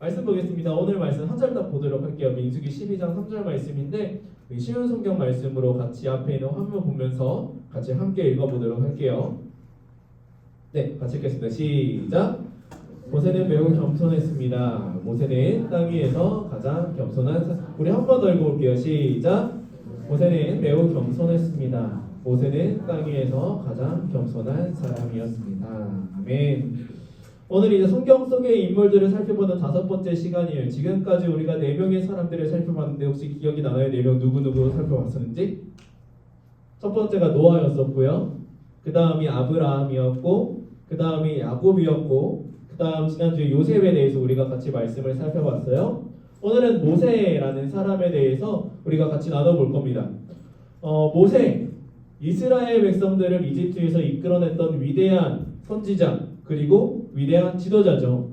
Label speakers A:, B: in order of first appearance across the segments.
A: 말씀 보겠습니다. 오늘 말씀 한절딱 보도록 할게요. 민수기 12장 3절 말씀인데 이 쉬운 성경 말씀으로 같이 앞에 있는 화면 보면서 같이 함께 읽어보도록 할게요. 네, 같이 읽겠습니다. 시작. 모세는 매우 겸손했습니다. 모세는 땅 위에서 가장 겸손한 사... 우리 한 번 더 읽어볼게요. 시작. 모세는 매우 겸손했습니다. 모세는 땅 위에서 가장 겸손한 사람이었습니다. 아멘. 오늘 이제 성경 속의 인물들을 살펴보는 다섯 번째 시간이에요. 지금까지 우리가 네 명의 사람들을 살펴봤는데 혹시 기억이 나나요? 네 명 누구 누구 살펴봤었는지? 첫 번째가 노아였었고요. 그 다음이 아브라함이었고, 그 다음이 야곱이었고, 그 다음 지난주에 요셉에 대해서 우리가 같이 말씀을 살펴봤어요. 오늘은 모세라는 사람에 대해서 우리가 같이 나눠볼 겁니다. 어, 모세, 이스라엘 백성들을 이집트에서 이끌어냈던 위대한 선지자 그리고 위대한 지도자죠.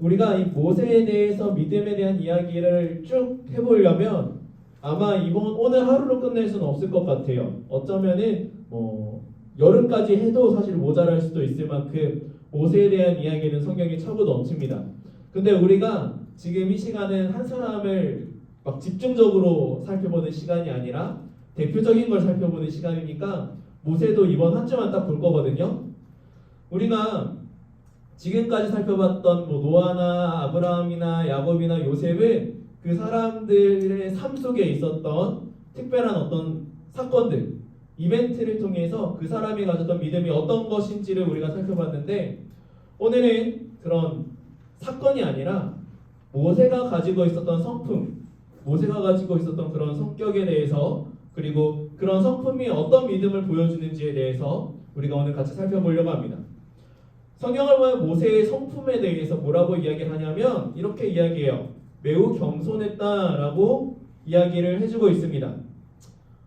A: 우리가 이 모세에 대해서 믿음에 대한 이야기를 쭉 해보려면 아마 이번 오늘 하루로 끝낼 수는 없을 것 같아요. 어쩌면은 뭐 여름까지 해도 사실 모자랄 수도 있을 만큼 모세에 대한 이야기는 성경에 차고 넘칩니다. 근데 우리가 지금 이 시간은 한 사람을 막 집중적으로 살펴보는 시간이 아니라 대표적인 걸 살펴보는 시간이니까 모세도 이번 한 주만 딱 볼 거거든요. 우리가 지금까지 살펴봤던 뭐 노아나 아브라함이나 야곱이나 요셉은 그 사람들의 삶 속에 있었던 특별한 어떤 사건들, 이벤트를 통해서 그 사람이 가졌던 믿음이 어떤 것인지를 우리가 살펴봤는데 오늘은 그런 사건이 아니라 모세가 가지고 있었던 성품, 모세가 가지고 있었던 그런 성격에 대해서 그리고 그런 성품이 어떤 믿음을 보여주는지에 대해서 우리가 오늘 같이 살펴보려고 합니다. 성경을 보면 모세의 성품에 대해서 뭐라고 이야기를 하냐면 이렇게 이야기해요. 매우 겸손했다라고 이야기를 해주고 있습니다.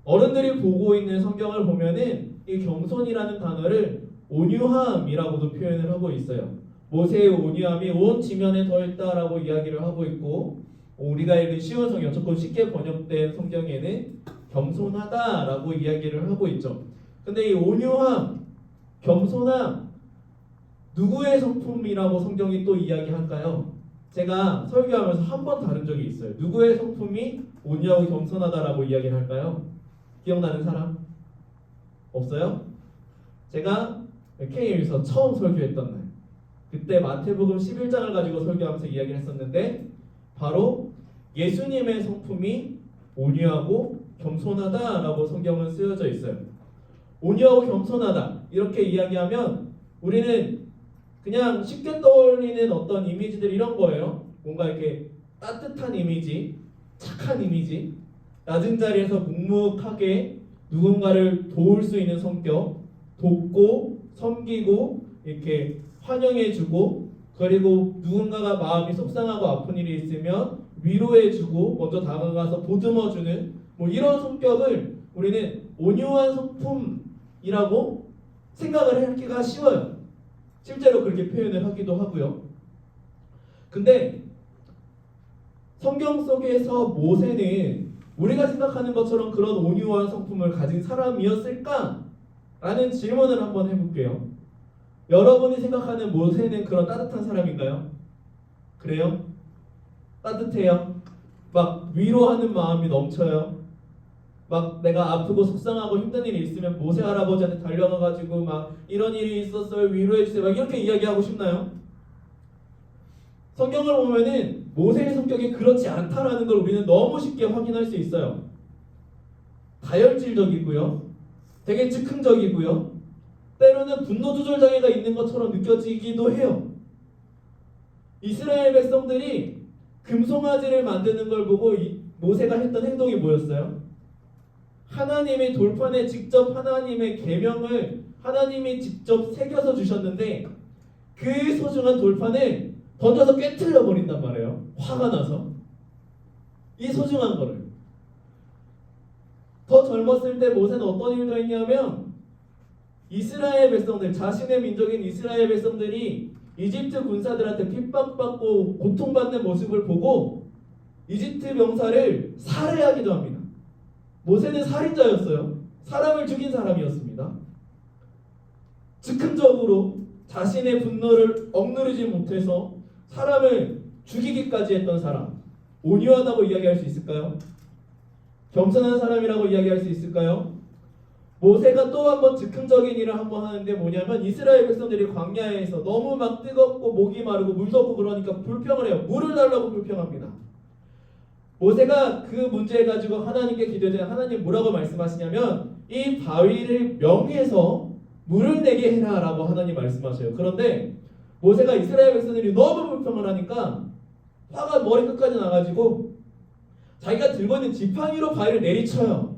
A: 어른들이 보고 있는 성경을 보면은 이 겸손이라는 단어를 온유함이라고도 표현을 하고 있어요. 모세의 온유함이 온 지면에 더했다라고 이야기를 하고 있고 우리가 읽은 쉬운 성경 조금 쉽게 번역된 성경에는 겸손하다라고 이야기를 하고 있죠. 근데 이 온유함, 겸손함 누구의 성품이라고 성경이 또 이야기할까요? 제가 설교하면서 한 번 다른 적이 있어요. 누구의 성품이 온유하고 겸손하다라고 이야기를 할까요? 기억나는 사람? 없어요? 제가 K에서 처음 설교했던 날 그때 마태복음 11장을 가지고 설교하면서 이야기를 했었는데 바로 예수님의 성품이 온유하고 겸손하다라고 성경은 쓰여져 있어요. 온유하고 겸손하다 이렇게 이야기하면 우리는 그냥 쉽게 떠올리는 어떤 이미지들 이런 거예요. 뭔가 이렇게 따뜻한 이미지, 착한 이미지, 낮은 자리에서 묵묵하게 누군가를 도울 수 있는 성격, 돕고 섬기고 이렇게 환영해주고 그리고 누군가가 마음이 속상하고 아픈 일이 있으면 위로해주고 먼저 다가가서 보듬어주는 뭐 이런 성격을 우리는 온유한 성품이라고 생각을 하기가 쉬워요. 실제로 그렇게 표현을 하기도 하고요. 근데 성경 속에서 모세는 우리가 생각하는 것처럼 그런 온유한 성품을 가진 사람이었을까? 라는 질문을 한번 해볼게요. 여러분이 생각하는 모세는 그런 따뜻한 사람인가요? 그래요? 따뜻해요? 막 위로하는 마음이 넘쳐요? 막 내가 아프고 속상하고 힘든 일이 있으면 모세 할아버지한테 달려가가지고 막 이런 일이 있었어요 위로해 주세요 막 이렇게 이야기하고 싶나요? 성경을 보면은 모세의 성격이 그렇지 않다라는 걸 우리는 너무 쉽게 확인할 수 있어요. 다혈질적이고요, 되게 즉흥적이고요, 때로는 분노 조절 장애가 있는 것처럼 느껴지기도 해요. 이스라엘 백성들이 금송아지를 만드는 걸 보고 모세가 했던 행동이 뭐였어요? 하나님의 돌판에 직접 하나님의 계명을 하나님이 직접 새겨서 주셨는데 그 소중한 돌판을 던져서 깨뜨려 버린단 말이에요. 화가 나서 이 소중한 거를 더 젊었을 때 모세는 어떤 일도 했냐면 이스라엘 백성들 자신의 민족인 이스라엘 백성들이 이집트 군사들한테 핍박받고 고통받는 모습을 보고 이집트 병사를 살해하기도 합니다. 모세는 살인자였어요. 사람을 죽인 사람이었습니다. 즉흥적으로 자신의 분노를 억누르지 못해서 사람을 죽이기까지 했던 사람 온유하다고 이야기할 수 있을까요? 겸손한 사람이라고 이야기할 수 있을까요? 모세가 또 한 번 즉흥적인 일을 한 번 하는데 뭐냐면 이스라엘 백성들이 광야에서 너무 막 뜨겁고 목이 마르고 물도 없고 그러니까 불평을 해요. 물을 달라고 불평합니다. 모세가 그 문제 가지고 하나님께 기도했더니 하나님 뭐라고 말씀하시냐면 이 바위를 명해서 물을 내게 해라라고 하나님 말씀하셔요. 그런데 모세가 이스라엘 백성들이 너무 불평을 하니까 화가 머리 끝까지 나가지고 자기가 들고 있는 지팡이로 바위를 내리쳐요.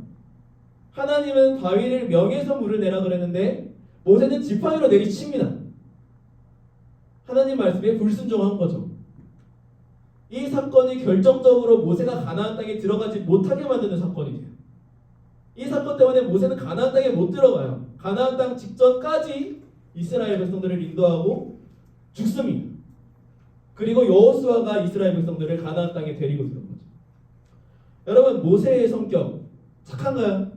A: 하나님은 바위를 명해서 물을 내라 그랬는데 모세는 지팡이로 내리칩니다. 하나님 말씀에 불순종한 거죠. 이 사건이 결정적으로 모세가 가나안 땅에 들어가지 못하게 만드는 사건이 돼요. 이 사건 때문에 모세는 가나안 땅에 못 들어가요. 가나안 땅 직전까지 이스라엘 백성들을 인도하고 죽습니다. 그리고 여호수아가 이스라엘 백성들을 가나안 땅에 데리고 들어온 거죠. 여러분 모세의 성격 착한가요?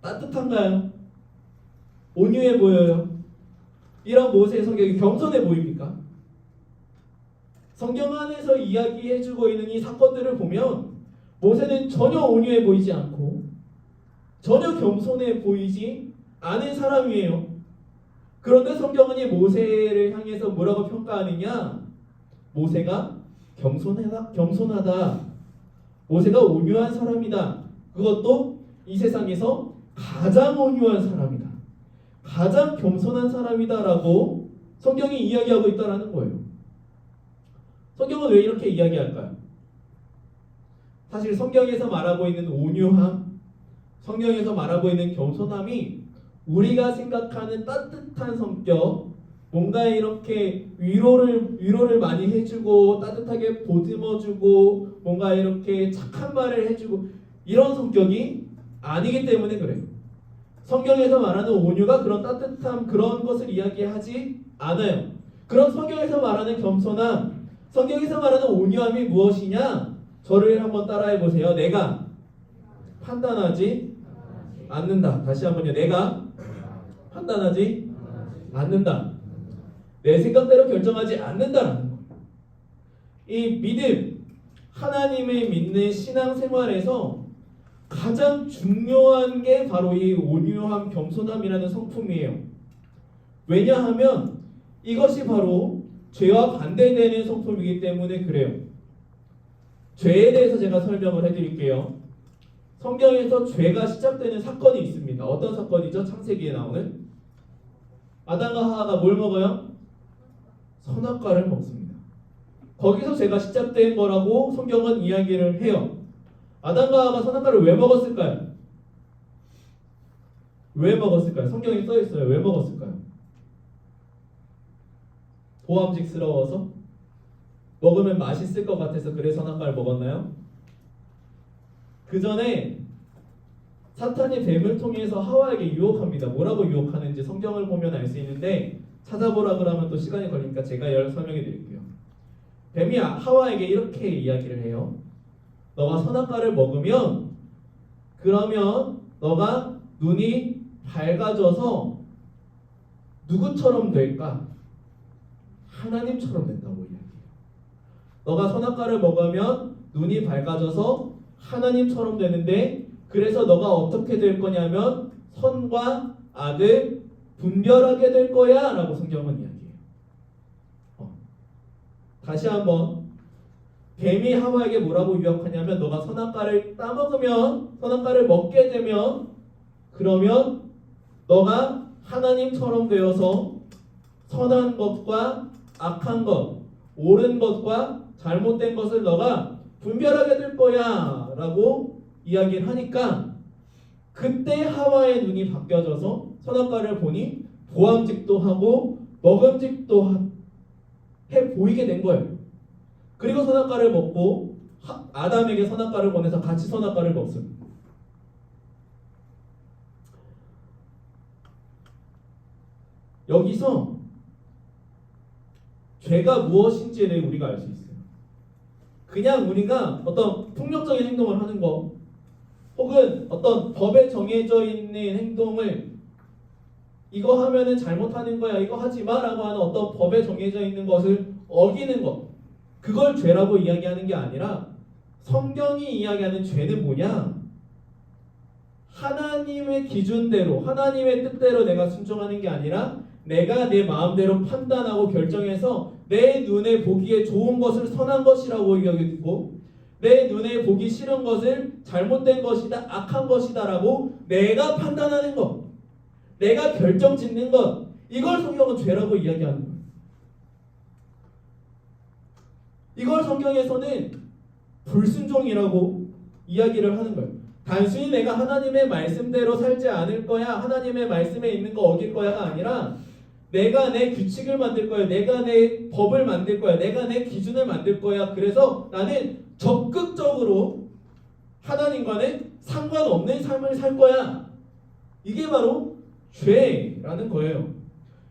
A: 따뜻한가요? 온유해 보여요? 이런 모세의 성격이 겸손해 보입니까? 성경 안에서 이야기해주고 있는 이 사건들을 보면 모세는 전혀 온유해 보이지 않고 전혀 겸손해 보이지 않은 사람이에요. 그런데 성경은 이 모세를 향해서 뭐라고 평가하느냐? 모세가 겸손하다, 겸손하다. 모세가 온유한 사람이다. 그것도 이 세상에서 가장 온유한 사람이다. 가장 겸손한 사람이다라고 성경이 이야기하고 있다라는 거예요. 성경은 왜 이렇게 이야기할까요? 사실 성경에서 말하고 있는 온유함, 성경에서 말하고 있는 겸손함이 우리가 생각하는 따뜻한 성격, 뭔가 이렇게 위로를 위로를 많이 해주고 따뜻하게 보듬어주고 뭔가 이렇게 착한 말을 해주고 이런 성격이 아니기 때문에 그래요. 성경에서 말하는 온유가 그런 따뜻함 그런 것을 이야기하지 않아요. 그런 성경에서 말하는 겸손함, 성경에서 말하는 온유함이 무엇이냐? 저를 한번 따라해 보세요. 내가 판단하지 않는다. 다시 한번요. 내가 판단하지 않는다. 내 생각대로 결정하지 않는다라는 거. 이 믿음, 하나님을 믿는 신앙 생활에서 가장 중요한 게 바로 이 온유함, 겸손함이라는 성품이에요. 왜냐하면 이것이 바로 죄와 반대되는 성품이기 때문에 그래요. 죄에 대해서 제가 설명을 해드릴게요. 성경에서 죄가 시작되는 사건이 있습니다. 어떤 사건이죠? 창세기에 나오는 아담과 하와가 뭘 먹어요? 선악과를 먹습니다. 거기서 죄가 시작된 거라고 성경은 이야기를 해요. 아담과 하와가 선악과를 왜 먹었을까요? 왜 먹었을까요? 성경에 써 있어요. 왜 먹었을까요? 보암직스러워서 먹으면 맛있을 것 같아서 그래서 선악과를 먹었나요? 그 전에 사탄이 뱀을 통해서 하와에게 유혹합니다. 뭐라고 유혹하는지 성경을 보면 알 수 있는데 찾아보라 그러면 또 시간이 걸리니까 제가 열 설명해 드릴게요. 뱀이 하와에게 이렇게 이야기를 해요. 너가 선악과를 먹으면 그러면 너가 눈이 밝아져서 누구처럼 될까? 하나님처럼 된다고 이야기해요. 너가 선악과를 먹으면 눈이 밝아져서 하나님처럼 되는데 그래서 너가 어떻게 될 거냐면 선과 악을 분별하게 될 거야 라고 성경은 이야기해요. 어. 다시 한번 뱀이 하와에게 뭐라고 유혹하냐면 너가 선악과를 따먹으면 선악과를 먹게 되면 그러면 너가 하나님처럼 되어서 선한 것과 악한 것, 옳은 것과 잘못된 것을 너가 분별하게 될 거야 라고 이야기를 하니까 그때 하와의 눈이 바뀌어져서 선악과를 보니 보암직도 하고 먹음직도 해 보이게 된 거예요. 그리고 선악과를 먹고 아담에게 선악과를 보내서 같이 선악과를 먹습니다. 여기서 죄가 무엇인지를 우리가 알 수 있어요. 그냥 우리가 어떤 폭력적인 행동을 하는 거 혹은 어떤 법에 정해져 있는 행동을 이거 하면은 잘못하는 거야 이거 하지 마라고 하는 어떤 법에 정해져 있는 것을 어기는 것 그걸 죄라고 이야기하는 게 아니라 성경이 이야기하는 죄는 뭐냐? 하나님의 기준대로 하나님의 뜻대로 내가 순종하는 게 아니라 내가 내 마음대로 판단하고 결정해서 내 눈에 보기에 좋은 것을 선한 것이라고 여기고 내 눈에 보기 싫은 것을 잘못된 것이다 악한 것이다라고 내가 판단하는 것 내가 결정 짓는 것 이걸 성경은 죄라고 이야기하는 거예요. 이걸 성경에서는 불순종이라고 이야기를 하는 거예요. 단순히 내가 하나님의 말씀대로 살지 않을 거야, 하나님의 말씀에 있는 거 어길 거야가 아니라 내가 내 규칙을 만들 거야, 내가 내 법을 만들 거야, 내가 내 기준을 만들 거야. 그래서 나는 적극적으로 하나님과는 상관없는 삶을 살 거야. 이게 바로 죄라는 거예요.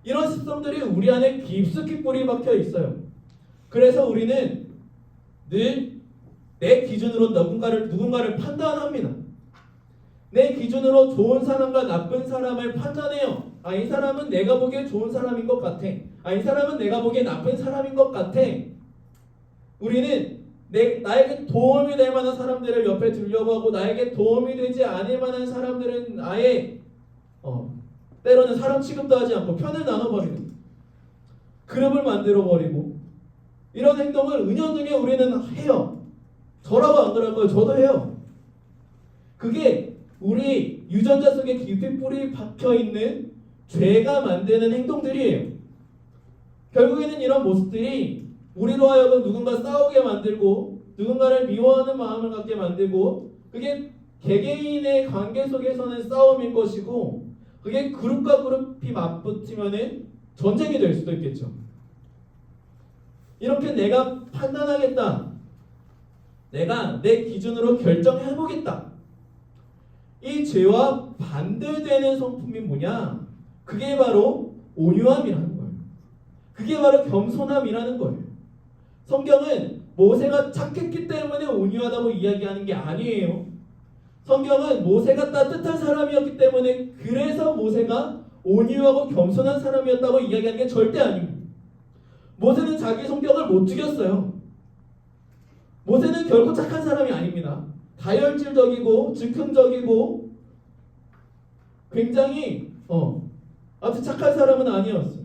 A: 이런 습성들이 우리 안에 깊숙이 뿌리 박혀 있어요. 그래서 우리는 늘 내 기준으로 누군가를 누군가를 판단합니다. 내 기준으로 좋은 사람과 나쁜 사람을 판단해요. 아, 이 사람은 내가 보기에 좋은 사람인 것 같아. 아, 이 사람은 내가 보기에 나쁜 사람인 것 같아. 우리는 내, 나에게 도움이 될 만한 사람들을 옆에 하고 나에게 도움이 되지 않을 만한 사람들은 아예 어, 때로는 사람 취급도 하지 않고 편을 나눠버리고 그룹을 만들어버리고 이런 행동을 은연중에 우리는 해요. 저라고 안 그럴 거예요. 저도 해요. 그게 우리 유전자 속에 깊이 뿌리 박혀 있는 죄가 만드는 행동들이에요. 결국에는 이런 모습들이 우리로 하여금 누군가 싸우게 만들고 누군가를 미워하는 마음을 갖게 만들고 그게 개개인의 관계 속에서는 싸움일 것이고 그게 그룹과 그룹이 맞붙으면은 전쟁이 될 수도 있겠죠. 이렇게 내가 판단하겠다. 내가 내 기준으로 결정해보겠다. 이 죄와 반대되는 성품이 뭐냐? 그게 바로 온유함이라는 거예요. 그게 바로 겸손함이라는 거예요. 성경은 모세가 착했기 때문에 온유하다고 이야기하는 게 아니에요. 성경은 모세가 따뜻한 사람이었기 때문에 그래서 모세가 온유하고 겸손한 사람이었다고 이야기하는 게 절대 아닙니다. 모세는 자기 성격을 못 죽였어요. 모세는 결코 착한 사람이 아닙니다. 다혈질적이고 즉흥적이고 굉장히 어 아주 착한 사람은 아니었어요.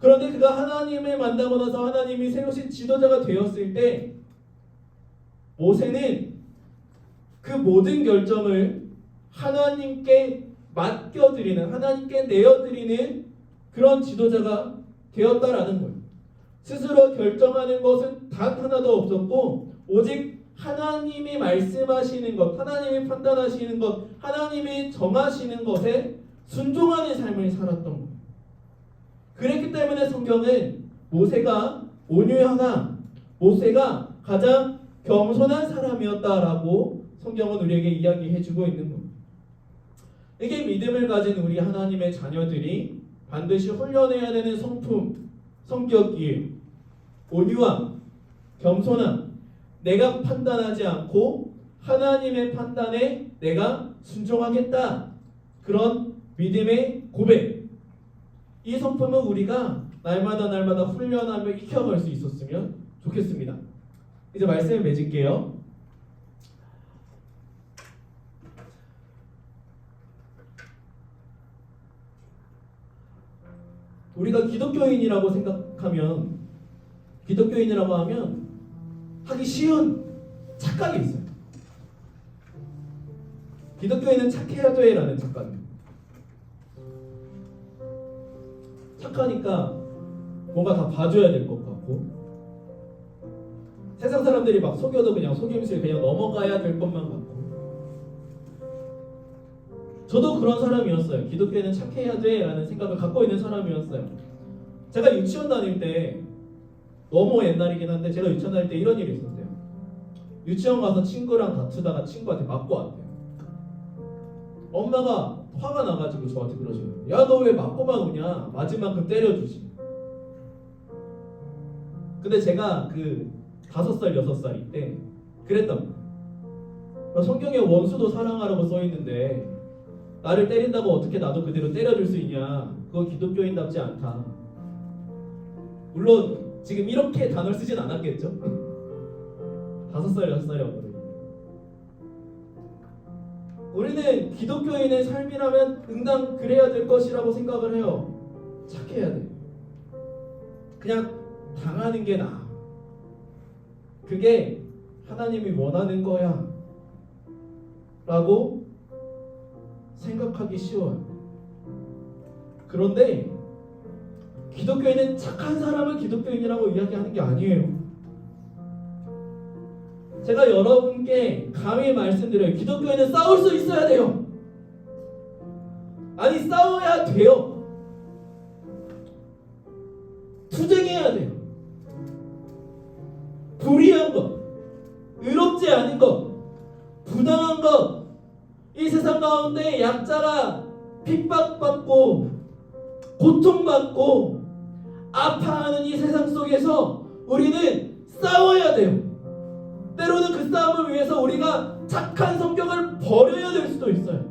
A: 그런데 그가 하나님을 만나고 나서 하나님이 세우신 지도자가 되었을 때 모세는 그 모든 결정을 하나님께 맡겨드리는 하나님께 내어드리는 그런 지도자가 되었다라는 거예요. 스스로 결정하는 것은 단 하나도 없었고 오직 하나님이 말씀하시는 것, 하나님이 판단하시는 것, 하나님이 정하시는 것에 순종하는 삶을 살았던 거예요. 그랬기 때문에 성경은 모세가 온유하나 모세가 가장 겸손한 사람이었다라고 성경은 우리에게 이야기해주고 있는 겁니다. 이게 믿음을 가진 우리 하나님의 자녀들이 반드시 훈련해야 되는 성품, 성격이에요. 온유함, 겸손함, 내가 판단하지 않고 하나님의 판단에 내가 순종하겠다. 그런 믿음의 고백. 이 성품은 우리가 날마다 날마다 훈련하며 익혀갈 수 있었으면 좋겠습니다. 이제 말씀을 맺을게요. 우리가 기독교인이라고 생각하면 기독교인이라고 하면 하기 쉬운 착각이 있어요. 기독교인은 착해야 돼라는 착각 착하니까 뭔가 다 봐줘야 될 것 같고 세상 사람들이 막 속여도 그냥 속임수에 그냥 넘어가야 될 것만 같고 저도 그런 사람이었어요. 기독교인은 착해야 돼라는 생각을 갖고 있는 사람이었어요. 제가 유치원 다닐 때 너무 옛날이긴 한데 제가 유치원 다닐 때 이런 일이 있었어요. 유치원 가서 친구랑 다투다가 친구한테 맞고 왔대요. 엄마가 화가 나가지고 저한테 그러시거든요. 야 너 왜 맞고만 오냐? 만큼 때려주지. 근데 제가 그 다섯 살 여섯 살일 때 그랬단 말이에요. 성경에 원수도 사랑하라고 써 있는데 나를 때린다고 어떻게 나도 그대로 때려줄 수 있냐? 그거 기독교인답지 않다. 물론 지금 이렇게 단어를 쓰진 않았겠죠? 다섯 살 여섯 살이 어머니. 우리는 기독교인의 삶이라면 응당 그래야 될 것이라고 생각을 해요. 착해야 돼. 그냥 당하는 게 나아. 그게 하나님이 원하는 거야. 라고 생각하기 쉬워요. 그런데 기독교인은 착한 사람을 기독교인이라고 이야기하는 게 아니에요. 제가 여러분께 감히 말씀드려요. 기독교인은 싸울 수 있어야 돼요. 아니 싸워야 돼요. 투쟁해야 돼요. 불의한 것, 의롭지 않은 것, 부당한 것, 이 세상 가운데 약자가 핍박받고 고통받고 아파하는 이 세상 속에서 우리는 싸워야 돼요. 때로는 그 싸움을 위해서 우리가 착한 성격을 버려야 될 수도 있어요.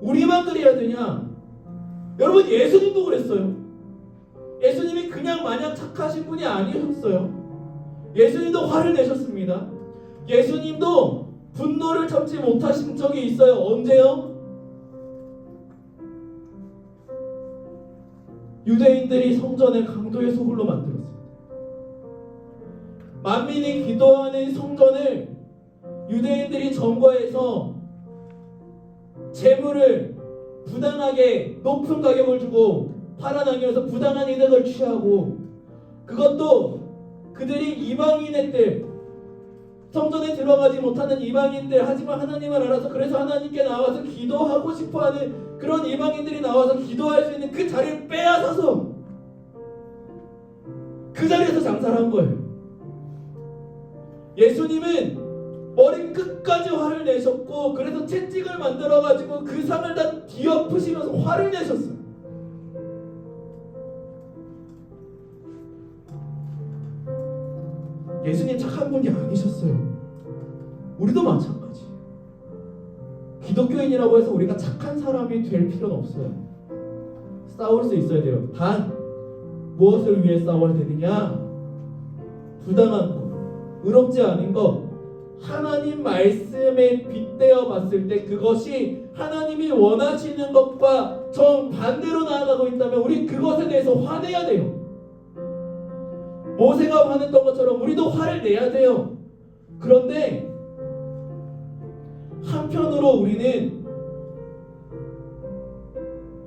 A: 우리만 그래야 되냐? 여러분 예수님도 그랬어요. 예수님이 그냥 마냥 착하신 분이 아니셨어요. 예수님도 화를 내셨습니다. 예수님도 분노를 참지 못하신 적이 있어요. 언제요? 유대인들이 성전을 강도의 소굴로 만들었습니다. 만민이 기도하는 성전을 유대인들이 점거해서 재물을 부당하게 높은 가격을 주고 위해서 부당한 이득을 취하고 그것도 그들이 이방인의 때 성전에 들어가지 못하는 이방인들 하지만 하나님을 알아서 그래서 하나님께 나와서 기도하고 싶어하는 그런 이방인들이 나와서 기도할 수 있는 그 자리를 빼앗아서 그 자리에서 장사를 한 거예요. 예수님은 머리 끝까지 화를 내셨고 그래서 채찍을 만들어 가지고 그 상을 다 뒤엎으시면서 화를 내셨어요. 예수님 착한 분이 아니셨어요. 우리도 마찬가지. 기독교인이라고 해서 우리가 착한 사람이 될 필요는 없어요. 싸울 수 있어야 돼요. 단 무엇을 위해 싸워야 되느냐? 부당한 것, 의롭지 않은 것, 하나님 말씀에 빗대어 봤을 때 그것이 하나님이 원하시는 것과 정 반대로 나아가고 있다면 우리 그것에 대해서 화내야 돼요. 모세가 화냈던 것처럼 우리도 화를 내야 돼요. 그런데 한편으로 우리는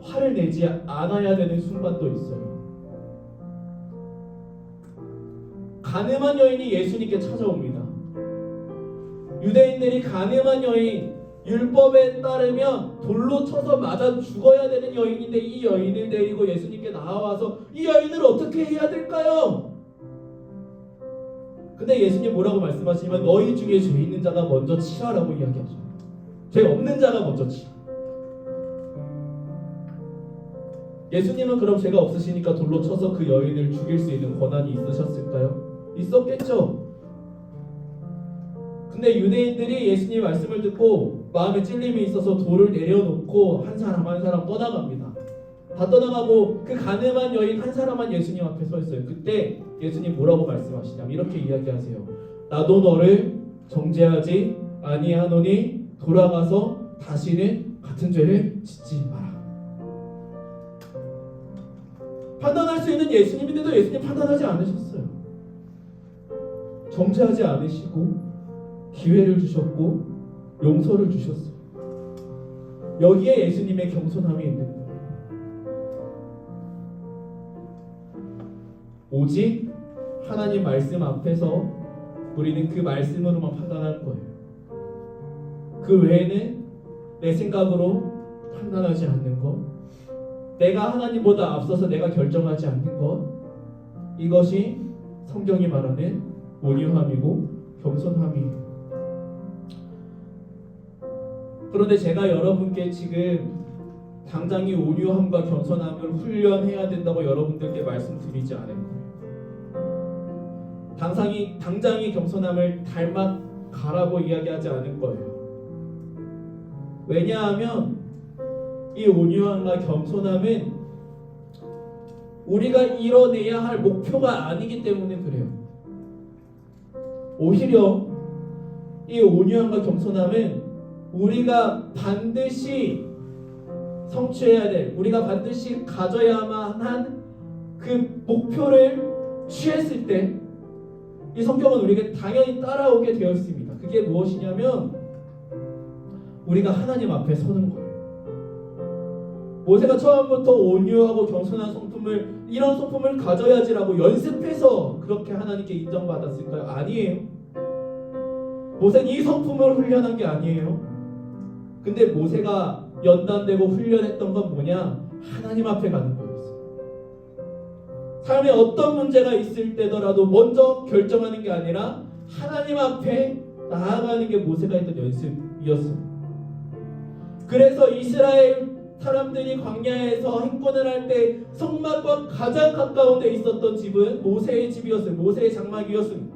A: 화를 내지 않아야 되는 순간도 있어요. 가늠한 여인이 예수님께 찾아옵니다. 유대인들이 가늠한 여인, 율법에 따르면 돌로 쳐서 맞아 죽어야 되는 여인인데 이 여인을 데리고 예수님께 나와서 이 여인을 어떻게 해야 될까요? 근데 예수님 뭐라고 말씀하시냐면 너희 중에 죄 있는 자가 먼저 치라라고 이야기하죠. 죄 없는 자가 먼저 치. 예수님은 그럼 죄가 없으시니까 돌로 쳐서 그 여인을 죽일 수 있는 권한이 있으셨을까요? 있었겠죠. 근데 유대인들이 예수님 말씀을 듣고 마음에 찔림이 있어서 돌을 내려놓고 한 사람 한 사람 떠나갑니다. 다 떠나가고 그 가늠한 여인 한 사람만 예수님 앞에 서 있어요. 그때 예수님 뭐라고 말씀하시냐면 이렇게 이야기하세요. 나도 너를 정죄하지 아니하노니 돌아가서 다시는 같은 죄를 짓지 마라. 판단할 수 있는 예수님인데도 예수님 판단하지 않으셨어요. 정죄하지 않으시고 기회를 주셨고 용서를 주셨어요. 여기에 예수님의 겸손함이 있는 거예요. 오직 하나님 말씀 앞에서 우리는 그 말씀으로만 판단할 거예요. 그 외에는 내 생각으로 판단하지 않는 것, 내가 하나님보다 앞서서 내가 결정하지 않는 것, 이것이 성경이 말하는 온유함이고 겸손함이에요. 그런데 제가 여러분께 지금 당장 이 온유함과 겸손함을 훈련해야 된다고 여러분들께 말씀드리지 않을 거예요. 당장이 당장이 겸손함을 닮아 가라고 이야기하지 않을 거예요. 왜냐하면 이 온유함과 겸손함은 우리가 이뤄내야 할 목표가 아니기 때문에 그래요. 오히려 이 온유함과 겸손함은 우리가 반드시 성취해야 될, 우리가 반드시 가져야만 한 그 목표를 취했을 때 이 성경은 우리에게 당연히 따라오게 되어 있습니다. 그게 무엇이냐면 우리가 하나님 앞에 서는 거예요. 모세가 처음부터 온유하고 겸손한 성품을 이런 성품을 가져야지라고 연습해서 그렇게 하나님께 인정받았을까요? 아니에요. 모세는 이 성품을 훈련한 게 아니에요. 근데 모세가 연단되고 훈련했던 건 뭐냐? 하나님 앞에 가는 거였어요. 삶에 어떤 문제가 있을 때더라도 먼저 결정하는 게 아니라 하나님 앞에 나아가는 게 모세가 했던 연습이었어요. 그래서 이스라엘 사람들이 광야에서 행군을 할 때 성막과 가장 가까운 데 있었던 집은 모세의 집이었어요. 모세의 장막이었습니다.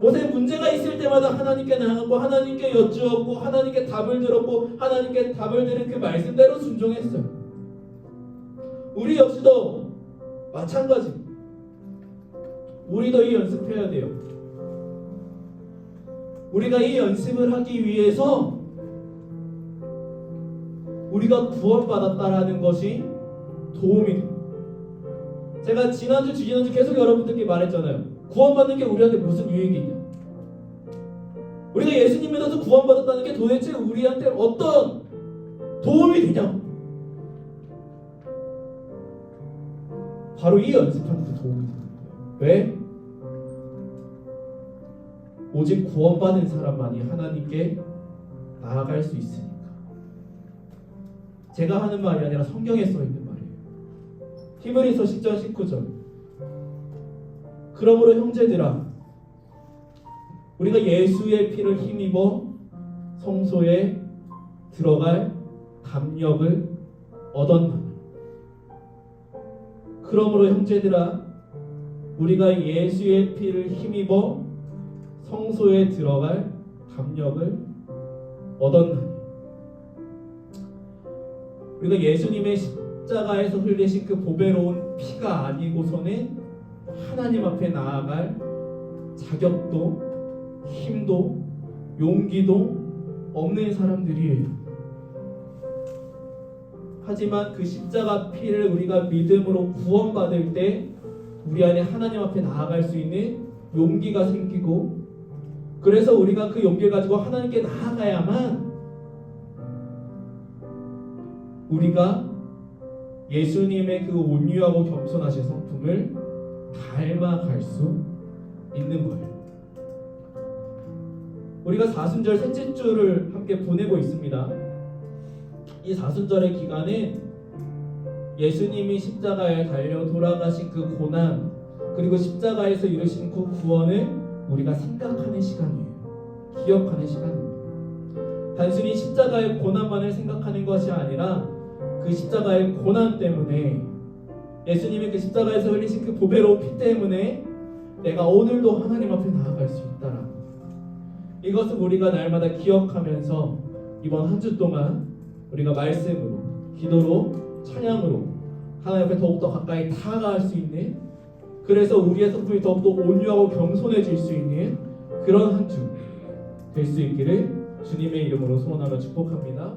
A: 모세 문제가 있을 때마다 하나님께 나아가고 하나님께 여쭈었고 하나님께 답을 들었고 하나님께 답을 들은 그 말씀대로 순종했어요. 우리 역시도 마찬가지. 우리도 이 연습해야 돼요. 우리가 이 연습을 하기 위해서 우리가 구원받았다라는 것이 도움이 돼요. 제가 지난주, 지지난주 계속 여러분들께 말했잖아요. 구원받는 게 우리한테 무슨 유익이 있냐? 우리가 예수님 믿어서 구원받았다는 게 도대체 우리한테 어떤 도움이 되냐? 바로 이 연습하는 데 도움이 거예요. 왜? 오직 구원받은 사람만이 하나님께 나아갈 수 있으니까. 제가 하는 말이 아니라 성경에 써 있는 말이에요. 히브리서 10절 19절. 그러므로 형제들아 우리가 예수의 피를 힘입어 성소에 들어갈 담력을 얻었나니 그러므로 형제들아 우리가 예수의 피를 힘입어 성소에 들어갈 담력을 얻었나니 우리가 예수님의 십자가에서 흘리신 그 보배로운 피가 아니고서는 하나님 앞에 나아갈 자격도 힘도 용기도 없는 사람들이에요. 하지만 그 십자가 피를 우리가 믿음으로 구원받을 때 우리 안에 하나님 앞에 나아갈 수 있는 용기가 생기고 그래서 우리가 그 용기를 가지고 하나님께 나아가야만 우리가 예수님의 그 온유하고 겸손하신 성품을 닮아갈 수 있는 거예요. 우리가 사순절 셋째 주를 함께 보내고 있습니다. 이 사순절의 기간은 예수님이 십자가에 달려 돌아가신 그 고난 그리고 십자가에서 이루신 그 구원을 우리가 생각하는 시간이에요. 기억하는 시간입니다. 단순히 십자가의 고난만을 생각하는 것이 아니라 그 십자가의 고난 때문에 예수님이 그 십자가에서 흘리신 그 보배로운 피 때문에 내가 오늘도 하나님 앞에 나아갈 수 있다라는 것. 이것을 우리가 날마다 기억하면서 이번 한 주 동안 우리가 말씀으로 기도로 찬양으로 하나님 앞에 더욱더 가까이 다가갈 수 있는 그래서 우리의 성품이 더욱더 온유하고 겸손해질 수 있는 그런 한 주 될 수 있기를 주님의 이름으로 소원하며 축복합니다.